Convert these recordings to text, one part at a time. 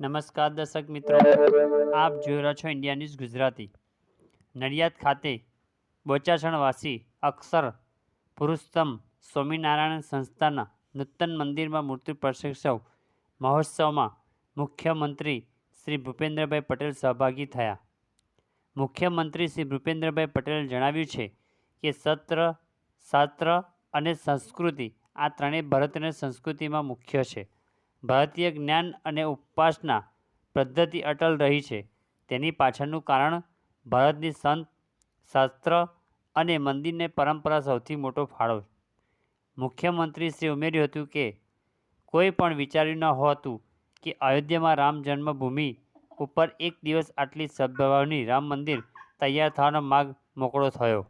નમસ્કાર દર્શક મિત્રો. આપ જોઈ રહ્યા છો ઇન્ડિયા ન્યૂઝ ગુજરાતી. નડિયાદ ખાતે બોચાસણવાસી અક્ષર પુરુષોત્તમ સ્વામિનારાયણ સંસ્થાના નૂતન મંદિરમાં મૂર્તિ પ્રશિક્ષક મહોત્સવમાં મુખ્યમંત્રી શ્રી ભૂપેન્દ્રભાઈ પટેલ સહભાગી થયા. મુખ્યમંત્રી શ્રી ભૂપેન્દ્રભાઈ પટેલે જણાવ્યું છે કે સત્ર, શાસ્ત્ર અને સંસ્કૃતિ આ ત્રણેય ભારતીય સંસ્કૃતિમાં મુખ્ય છે. ભારતીય જ્ઞાન અને ઉપાસના પદ્ધતિ અટલ રહી છે. તેની પાછળનું કારણ ભારતની સંત, શાસ્ત્ર અને મંદિરની પરંપરા સૌથી મોટો ફાળો મુખ્યમંત્રીશ્રીએ ઉમેર્યું હતું કે, કોઈ પણ વિચાર્યું ન હોતું કે અયોધ્યામાં રામ જન્મભૂમિ ઉપર એક દિવસ આટલી સદભાવની રામ મંદિર તૈયાર થવાનો માર્ગ મોકળો થયો.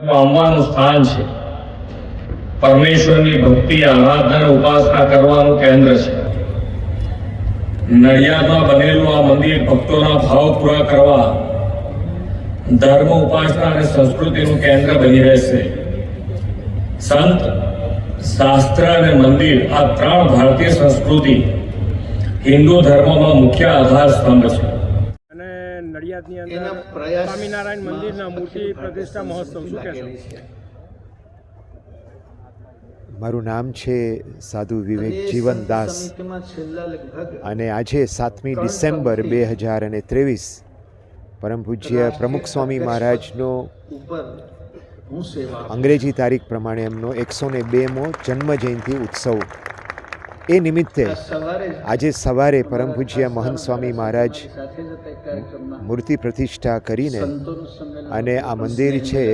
પામવાનું સ્થાન છે. પરમેશ્વરની ભક્તિ, આરાધના ઉપાસના કરવાનું કેન્દ્ર છે. નડિયાદમાં બનેલું આ મંદિર ભક્તોના ભાવ પૂરા કરવા ધર્મ, ઉપાસના અને સંસ્કૃતિનું કેન્દ્ર બની રહેશે. સંત, શાસ્ત્ર અને મંદિર આ ત્રણ ભારતીય સંસ્કૃતિ હિન્દુ ધર્મમાં મુખ્ય આધાર સ્તંભ છે. નડિયાદની અંદર સ્વામિનારાયણ મંદિરના મૂર્તિ પ્રતિષ્ઠા મહોત્સવ શું કહેશો? મારું નામ છે સાધુ વિવેક જીવનદાસ અને આજે સાતમી ડિસેમ્બર બે હજાર અને ત્રેવીસ પરમ પૂજ્ય પ્રમુખ સ્વામી મહારાજનો અંગ્રેજી તારીખ પ્રમાણે એમનો એકસો ને બેમો જન્મ જયંતિ ઉત્સવ. એ નિમિત્તે આજે સવારે પરમ પૂજ્ય મહંત સ્વામી મહારાજ મૂર્તિ પ્રતિષ્ઠા કરીને અને આ મંદિર છે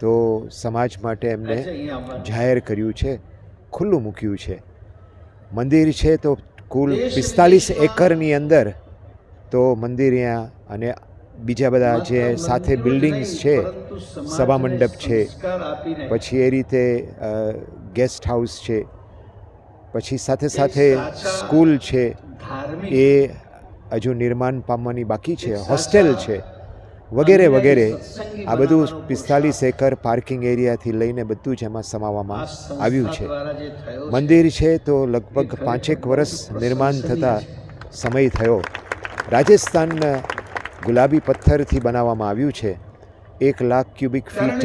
તો સમાજ માટે એમને જાહેર કર્યું છે ખુલ્લું મૂક્યું છે. મંદિર છે તો કુલ પિસ્તાલીસ એકરની અંદર તો મંદિર અહીંયા અને બીજા બધા જે સાથે બિલ્ડિંગ્સ છે સભા મંડપ છે. પછી એ રીતે ગેસ્ટ હાઉસ છે. પછી સાથે સાથે સ્કૂલ છે, એ હજુ નિર્માણ પામવાની બાકી છે, હોસ્ટેલ છે, વગેરે વગેરે. આ બધું પિસ્તાલીસ એકર પાર્કિંગ એરિયાથી લઈને બધું જ એમાં સમાવવામાં આવ્યું છે. મંદિર છે તો લગભગ પાંચેક વર્ષ નિર્માણ થતાં સમય થયો. રાજસ્થાનના ગુલાબી પથ્થરથી બનાવવામાં આવ્યું છે. એક લાખ ક્યુબિક ફીટ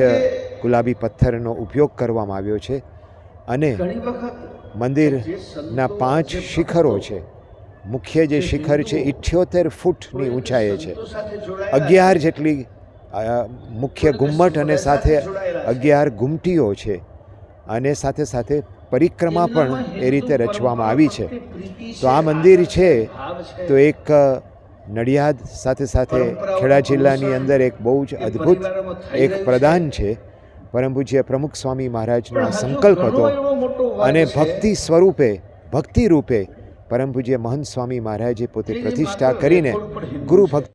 ગુલાબી પથ્થરનો ઉપયોગ કરવામાં આવ્યો છે. અને મંદિરના પાંચ શિખરો છે. મુખ્ય જે શિખર છે ઇઠ્યોતેર ફૂટની ઊંચાઈએ છે. અગિયાર જેટલી મુખ્ય ગુમ્મટ અને સાથે અગિયાર ગુમટીઓ છે. અને સાથે સાથે પરિક્રમા પણ એ રીતે રચવામાં આવી છે. તો આ મંદિર છે, તો એક નડિયાદ, સાથે સાથે ખેડા જિલ્લાની અંદર એક બહુ જ અદ્ભુત એક પ્રદાન છે. પરમ પૂજ્ય પ્રમુખ સ્વામી મહારાજનો આ સંકલ્પ હતો અને ભક્તિ સ્વરૂપે ભક્તિ રૂપે પરમ પૂજ્ય મહંત સ્વામી મહારાજે પોતે પ્રતિષ્ઠા કરીને ગુરુ ભક્ત